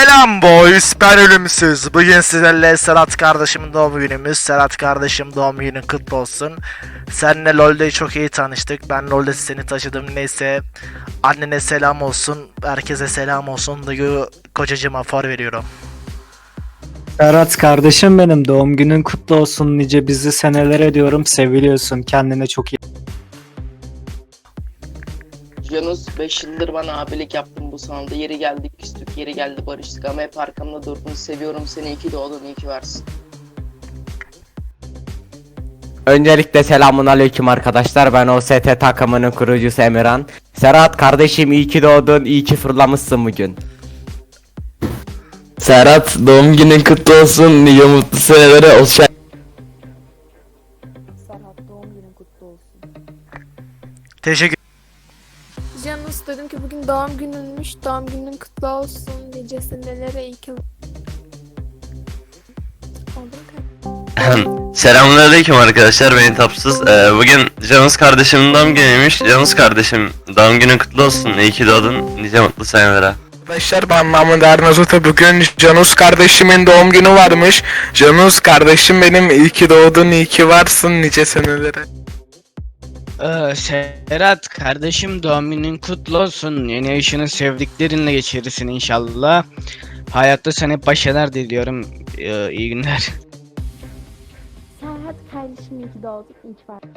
Selam boys ben ölümsüz. Bugün sizlerle Serhat kardeşimin doğum günümüz. Serhat kardeşim doğum günün kutlu olsun. Seninle LoL'de çok iyi tanıştık. Ben LoL'de seni taşıdım. Neyse Annene selam olsun. Herkese selam olsun. Duygu kocacıma for veriyorum. Serhat kardeşim benim. Doğum günün kutlu olsun. Nice bizi seneler ediyorum. Seviliyorsun. Kendine çok iyi. Janus 5 yıldır bana abilik yaptın bu sanalda. Yeri geldi yeri geldi barıştık ama hep arkamda durdun. Seviyorum seni, iyi ki doğdun, iyi ki varsın. Öncelikle selamun aleyküm arkadaşlar. Ben OST takımının kurucusu Emirhan. Serhat kardeşim iyi ki doğdun, iyi ki fırlamışsın bugün. Serhat doğum günün kutlu olsun. Nice mutlu senelere olsun. Serhat doğum günün kutlu olsun. Teşekkür Janus dedim ki bugün doğum gününmüş. Doğum günün kutlu olsun. Nice senelere iyi ki... Selamünaleyküm arkadaşlar ben Tapsız. Ee, bugün Canus kardeşimin doğum günüymüş. Canus kardeşim doğum günün kutlu olsun. İyi ki doğdun. Nice mutlu senelere. Arkadaşlar ben Mahmut Ernazote bugün Canus kardeşimin doğum günü varmış. Canus kardeşim benim iyi ki doğdun iyi ki varsın nice senelere. Ee, Serhat kardeşim doğum günün kutlu olsun. Yeni yaşını sevdiklerinle geçirirsin inşallah. Hayatta sana hep başarılar diliyorum. Ee, iyi günler. Serhat kardeşim iyi ki doğdun. İyi ki varsın.